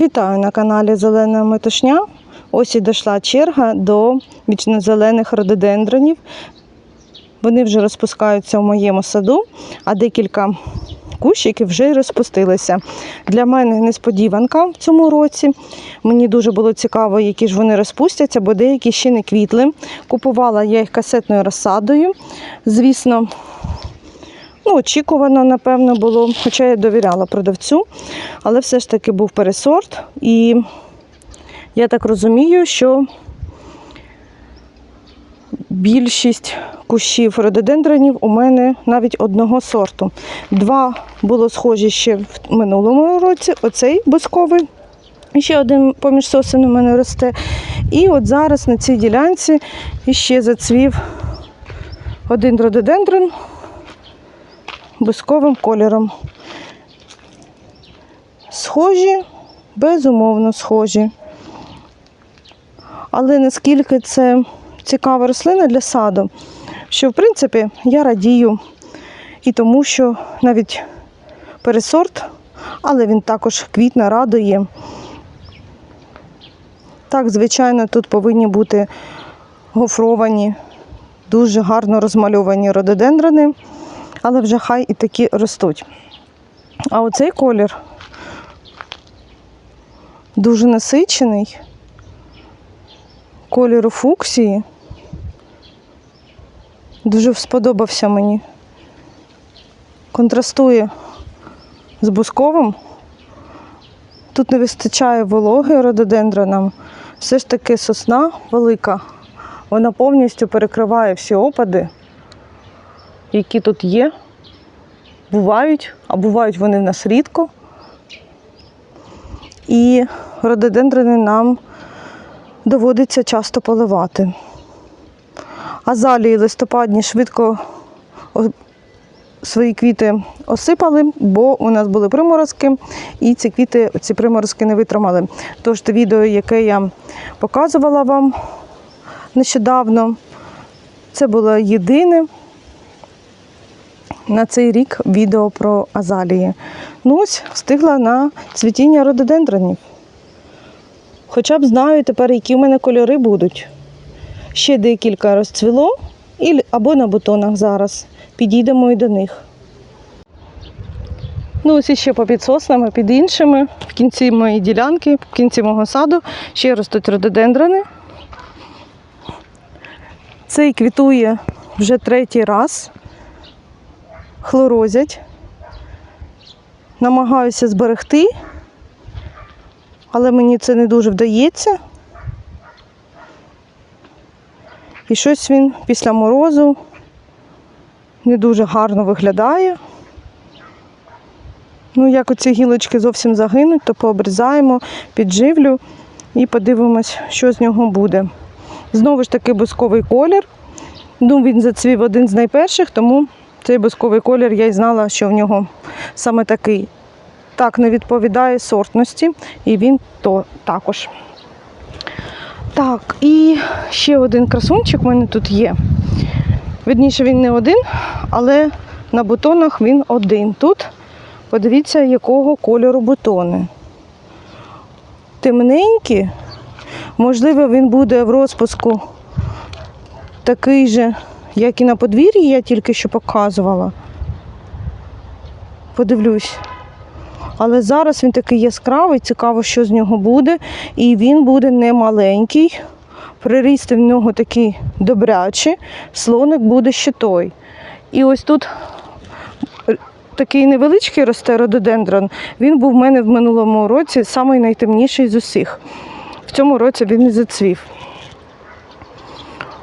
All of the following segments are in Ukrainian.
Вітаю на каналі Зелена Метушня. Ось і дійшла черга до вічнозелених рододендронів. Вони вже розпускаються в моєму саду, а декілька кущиків вже й розпустилися. Для мене несподіванка в цьому році. Мені дуже було цікаво, які ж вони розпустяться, бо деякі ще не квітли. Купувала я їх касетною розсадою. Звісно, Ну, очікувано, напевно, було, хоча я довіряла продавцю, але все ж таки був пересорт. І я так розумію, що більшість кущів рододендронів у мене навіть одного сорту. Два було схожі ще в минулому році, оцей бусковий. Ще один поміж сосен у мене росте. І от зараз на цій ділянці іще зацвів один рододендрон бусковим кольором. Схожі, безумовно схожі. Але наскільки це цікава рослина для саду, що в принципі я радію і тому, що навіть пересорт, але він також квітне, радує. Так, звичайно, тут повинні бути гофровані, дуже гарно розмальовані рододендрони але вже хай і такі ростуть. А оцей колір дуже насичений, кольору фуксії. Дуже сподобався мені. Контрастує з бусковим. Тут не вистачає вологи рододендронам. Все ж таки сосна велика. Вона повністю перекриває всі опади які тут є. Бувають, а бувають вони в нас рідко. І рододендрони нам доводиться часто поливати. Азалії листопадні швидко свої квіти осипали, бо у нас були приморозки, і ці квіти, ці приморозки не витримали. Тож те відео, яке я показувала вам нещодавно, це було єдине на цей рік відео про азалії. Ну ось встигла на цвітіння рододендронів. Хоча б знаю тепер, які в мене кольори будуть. Ще декілька розцвіло або на бутонах зараз. Підійдемо і до них. Ну, ось іще попід соснами, під іншими. В кінці моєї ділянки, в кінці мого саду ще ростуть рододендрони. Цей квітує вже третій раз хлорозять. Намагаюся зберегти, але мені це не дуже вдається. І щось він після морозу не дуже гарно виглядає. Ну, як оці гілочки зовсім загинуть, то пообрізаємо, підживлю і подивимось, що з нього буде. Знову ж таки бусковий колір. Ну, він зацвів один з найперших, тому цей бусковий колір я й знала, що в нього саме такий. Так не відповідає сортності, і він то також. Так, і ще один красунчик в мене тут є. Відніше він не один, але на бутонах він один. Тут подивіться, якого кольору бутони. Темненькі, можливо, він буде в розпуску такий же, як і на подвір'ї, я тільки що показувала. Подивлюсь. Але зараз він такий яскравий, цікаво, що з нього буде. І він буде не маленький. Прирісти в нього такі добрячі, слоник буде ще той. І ось тут такий невеличкий росте рододендрон. Він був в мене в минулому році самий найтемніший з усіх. В цьому році він не зацвів.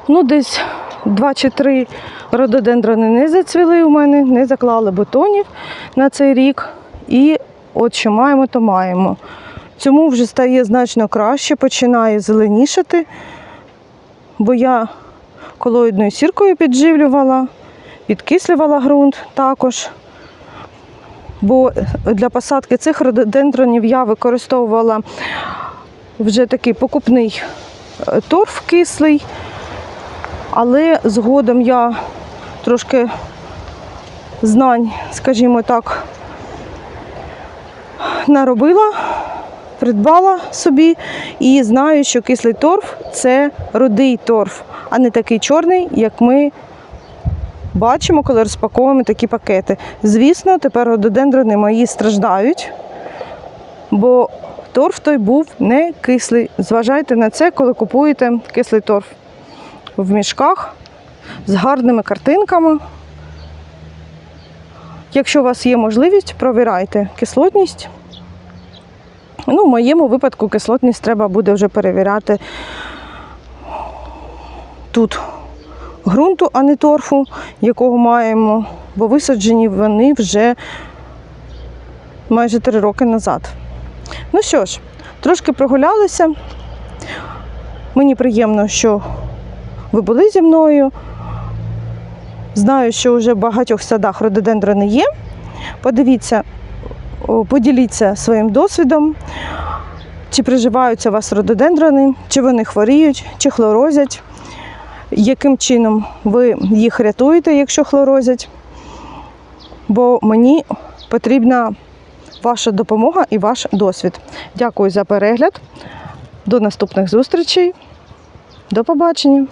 Ну, десь два чи три рододендрони не зацвіли у мене, не заклали бутонів на цей рік. І от що маємо, то маємо. Цьому вже стає значно краще, починає зеленішати, бо я колоїдною сіркою підживлювала, підкислювала ґрунт також. Бо для посадки цих рододендронів я використовувала вже такий покупний е, торф кислий, але згодом я трошки знань, скажімо так, наробила придбала собі і знаю, що кислий торф це рудий торф, а не такий чорний, як ми бачимо, коли розпаковуємо такі пакети. Звісно, тепер рододендрони мої страждають, бо торф той був не кислий. Зважайте на це, коли купуєте кислий торф в мішках з гарними картинками. Якщо у вас є можливість, провіряйте кислотність. Ну, в моєму випадку кислотність треба буде вже перевіряти тут ґрунту, а не торфу, якого маємо, бо висаджені вони вже майже три роки назад. Ну що ж, трошки прогулялися. Мені приємно, що ви були зі мною. Знаю, що вже в багатьох садах рододендрони є. Подивіться, поділіться своїм досвідом, чи приживаються у вас рододендрони, чи вони хворіють, чи хлорозять, яким чином ви їх рятуєте, якщо хлорозять. Бо мені потрібна ваша допомога і ваш досвід. Дякую за перегляд. До наступних зустрічей. До побачення!